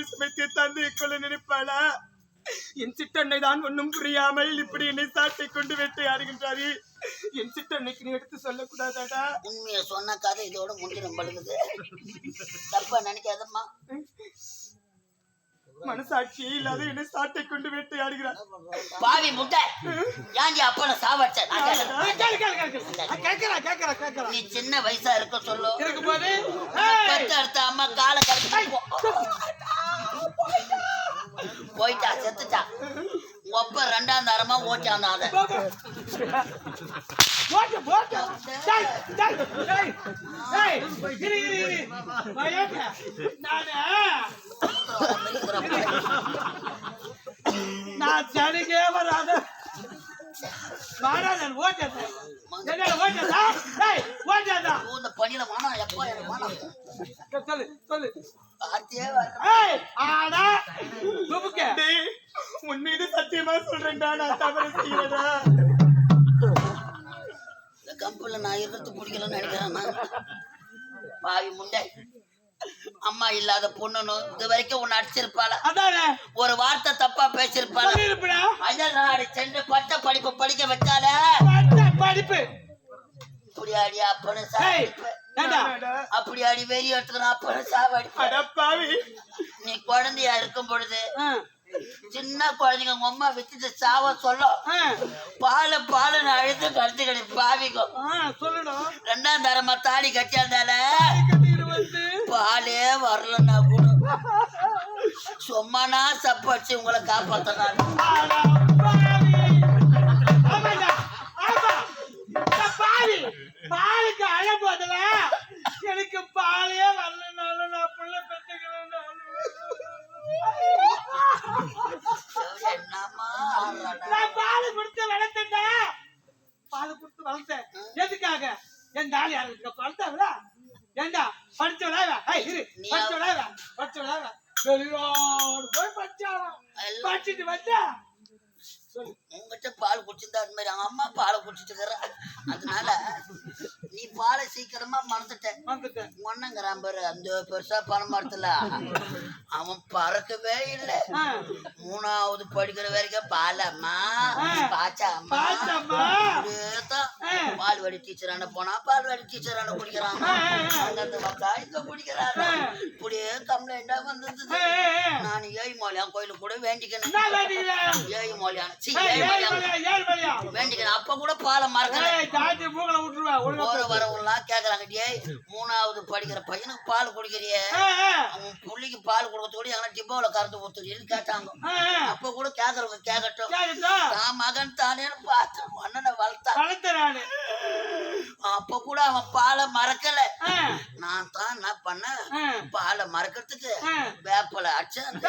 விஷமத்தை தந்து கொள்ள நினைப்பாளா என் சிட்டன்னை தான் ஒன்றும் புரியாமல் இப்படி என்னை சாட்டை கொண்டு வேட்டையாடுகின்றாரு என் சிட்டன்னைக்கு நீ எடுத்து சொல்லக்கூடாதாடா? உண்மையை சொன்ன கதை இதோட முடிஞ்சிடும் பழுகுது தப்பா நினைக்காதம்மா. மனசாட்சியே இல்லாத என்னை சாட்டை கொண்டு வேட்டையாடுகிறார் பாவி முட்டை. ஏன்டி அப்பன சாவச்ச. நீ சின்ன வயசா இருக்க சொல்லு. இருக்கும்போது, பெத்த அடுத்த அம்மா காலை கடிச்சு போயிட்டா செத்துட்டா. ஒப்ப ரெண்டாம் தரமா ஓட்டான் நான் சனிக்கே வராத. வாடா, பணியில வானா எப்பா எனக்கு வானா? சொல்லு, சொல்லு. சத்தியமா சொல்றேன்டா நான் தவறு செய்யறதா இந்த கம்பெனில நான் இருக்கிறது பிடிக்கலன்னு நினைக்கிறேன் நான். பாவி முண்டை. அம்மா இல்லாத பொண்ணுன்னு இது வரைக்கும் உன்னை அடிச்சிருப்பாள? அதானே, ஒரு வார்த்தை தப்பா பேசிருப்பாள சொல்லிருப்படா. அயல் நாடு சென்று பட்ட படிப்பு படிக்க வச்சால பட்ட படிப்பு. அடி அப்பனு அப்படி அடி வெறி எடுத்துக்கணும் அப்பனு சாவடிப்ப அடப்பாவி நீ குழந்தையா இருக்கும் பொழுது சின்ன குழந்தைங்க உங்க அம்மா வித்துட்டு சாவ சொல்லும். பால பாலுன்னு அழுது கடுத்து கிடை பாவிக்கும். சொல்லுடா. ரெண்டாம் தரமா தாலி கட்டியாந்தால பாலே வரலன்னா கூட சும்மானா சப்படிச்சு உங்களை காப்பாத்தனாரு வளர்த்தேன் எதுக்காக? என் தாலி யாருக்கு வளர்த்தாங்களா ஏண்டா? படிச்சவளா இரு. படிச்சவளா? படிச்சவளா? வெளிநாடு போய் படிச்சாளாம் எல்லாம் படிச்சுட்டு வந்தா. உங்ககிட்ட பால் குடிச்சிருந்தா அது மாதிரி அம்மா பாலை குடிச்சிட்டு இருக்கிற. அதனால நீ பாலை சீக்கிரமா மறந்துட்ட. வந்துட்டேன் ஒன்னங்கிறான் பாரு அந்த பெருசா பணம் மரத்துல அவன் பறக்கவே இல்லை மூணாவது படிக்கிற வரைக்கும் பாலம்மா. பாச்சாம்மா. பால்வாடி டீச்சரான போனா பால்வாடி டீச்சரான குடிக்கிறான். அங்கிருந்து வந்தா இங்க குடிக்கிறாங்க ஆ. இப்படியே கம்ப்ளைண்டா ஏய். நான் ஏழு மாலியான் கோயிலுக்கு கூட வேண்டிக்கணும் என்ன வேண்டிக்கிறேன் ஏழு மாலியான் சி ஏய், ஏழு ஏழு மாலியான் மணியா, ஏழு மணியா? வேண்டிக்கணும் அப்ப கூட பாலை ஒழுங்கா போற. வரவங்களாம் கேக்குறாங்க டேய் மூணாவது படிக்கிற பையனுக்கு பால் குடிக்கிறியே? அவன் புள்ளிக்கு பால் கொடுக்கறது கூட எங்கன்னா டிப்பாவில் கறந்து ஊத்துறீன்னு கேட்டாங்க. அப்ப கூட கேக்குறவங்க கேட்கட்டும் கேக்குதா? தான் மகன் தானேன்னு பார்த்து அண்ணனை வளர்த்தா. நானு. அப்ப கூட அவன் பாலை மறக்கல. நான் தான் என்ன பண்ணேன்? ஏய். பாலை மறக்கிறதுக்கு. வேப்பலை அடிச்சாச்சு.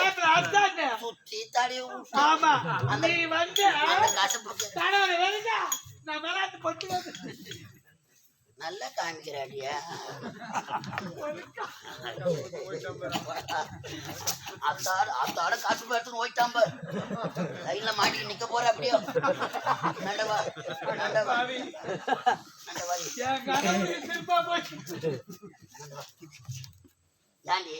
சுத்தி வந்து அந்த வந்து நல்லா காமிக்கிறாடியா. அத்தாட அத்தாட காசு எடுத்துன்னு போயிட்டான் பாரு. லைன்ல மாட்டி நிக்க போற அப்படியோ. நண்டவா நண்டவா. ஏண்டி?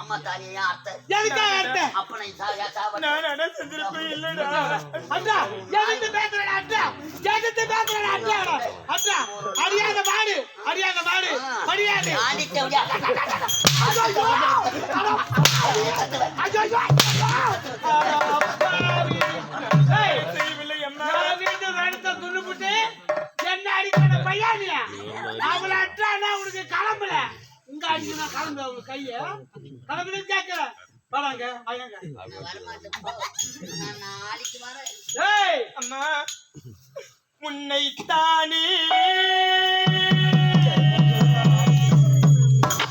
அம்மா தாலியை ஏன் அர்த்த எதுக்காக அட்டை அப்ப நான் சாவியா சாவ நான் அட செஞ்சிருப்பேன்? இல்லடா. அட்டா எதிர்த்து பேசுறேன் அட்டா. மாடு மாடு செய்யவில்லை அடிக்கணும் கிளம்பு அவங்க கைய கேட்கல. வராங்க வாங்க ஏய் அம்மா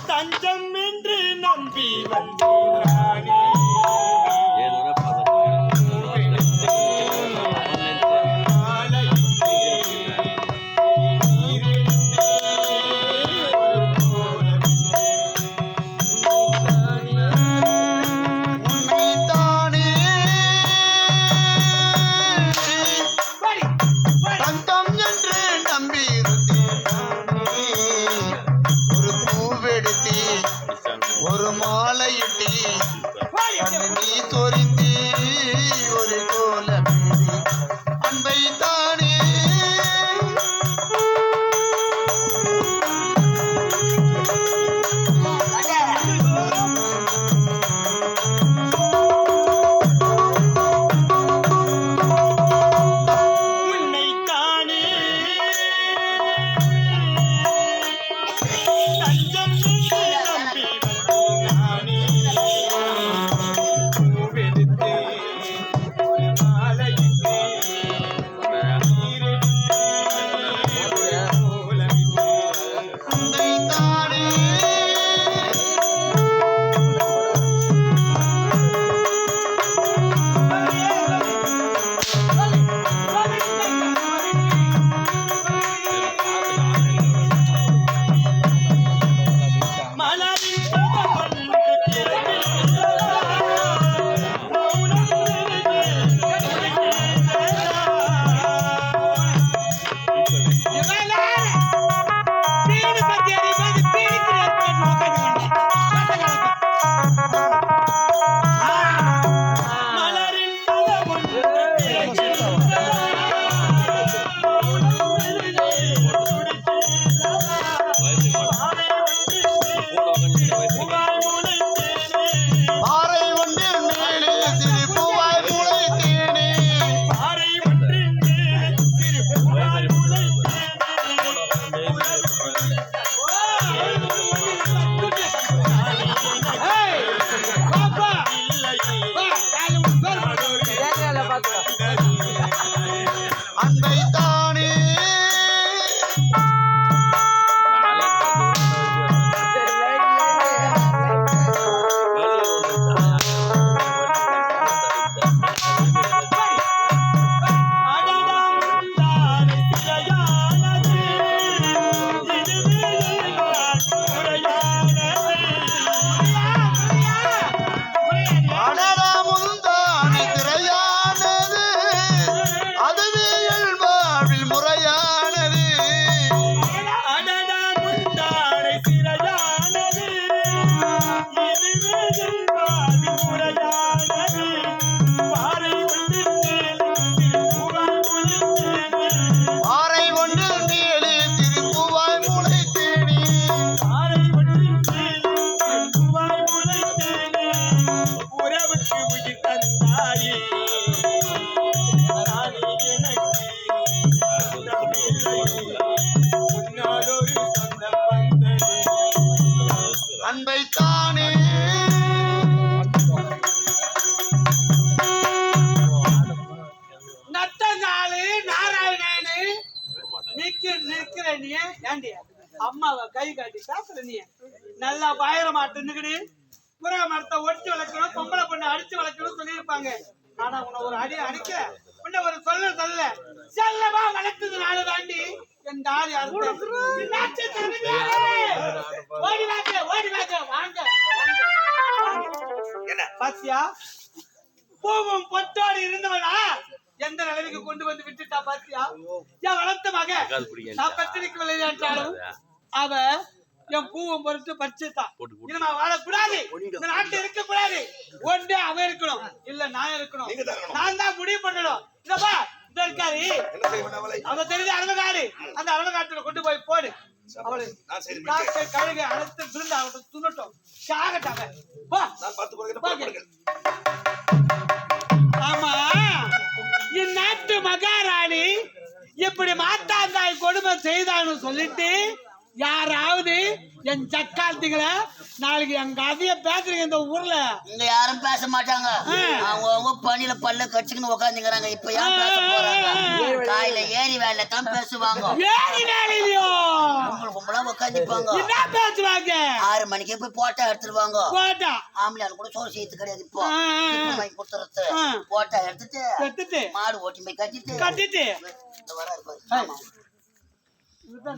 தஞ்சம் என்று நம்பி வந்தேன் 谢谢。தானே? நத்தங்காலு நாராயணனு. நிக்க நிக்கிற நீ ஏண்டியா அம்மாவை கை காட்டி சாப்பிடுற நீ. நல்லா பயர மாட்டேன்னுக்கிடு புறா மரத்தை ஒடிச்சு வளர்க்கணும் பொம்பளை பொண்ணு அடிச்சு வளர்க்கணும் சொல்லியிருப்பாங்க. ஆனா உன்னை ஒரு அடி அடிக்க உன்னை ஒரு சொல்ல சொல்ல செல்லமா வளர்த்தது நாலு தாண்டி. என் தாலி அறுத்து பாத்தியா பூவும் பொட்டோடு இருந்தவனா எந்த நிலைமைக்கு கொண்டு வந்து விட்டுட்டா பாத்தியா? என் வளர்த்த மக? நான் பத்திரிக்கை விளையாட்டாலும் அவ என் பூவும் பொறுத்து பறிச்சுட்டான் இனிமே வாழக்கூடாது. இந்த நாட்டுல இருக்க கூடாது ஒன்று அவன் இருக்கணும். இல்ல நான் இருக்கணும். நான் தான் முடிவு பண்ணணும். இதப்பா இந்த இருக்காரு. அவ தெரிஞ்ச அரவகாடு அந்த அரவகாட்டுல கொண்டு போய் போடு. அவளை கழுகு விருந்து துணட்டும் சாகட்டாங்க. நான் பார்த்து. ஆமா. இந்நாட்டு மகாராணி இப்படி மாத்தாந்தாய் கொடுமை செய்தான்னு சொல்லிட்டு யாராவது என் சக்காலத்துகளை நாளைக்கு என் கதைய பேசுறீங்க இந்த ஊர்ல. இங்க யாரும் பேச மாட்டாங்க. அவங்க அவங்க பணியில பல்ல கடிச்சுக்கின்னு உட்காந்துக்கிறாங்க இப்ப ஏன் பேச போறாங்க? காலையில ஏறி வேலை தான் பேசுவாங்க. ஏறி வேலையிலையோ? கும்பல் கும்பலா உட்காந்துப்பாங்க என்ன பேசுவாங்க? ஆறு மணிக்கு போய் போட்டா எடுத்துருவாங்க. போட்டா? ஆம்பளையால் கூட சோறு செய்யறது கிடையாது இப்போ. வாங்கி கொடுத்துறது. போட்டா எடுத்துட்டு கட்டுட்டு மாடு ஓட்டி போய் கட்டிட்டு. கட்டிட்டு. வர இருப்பாரு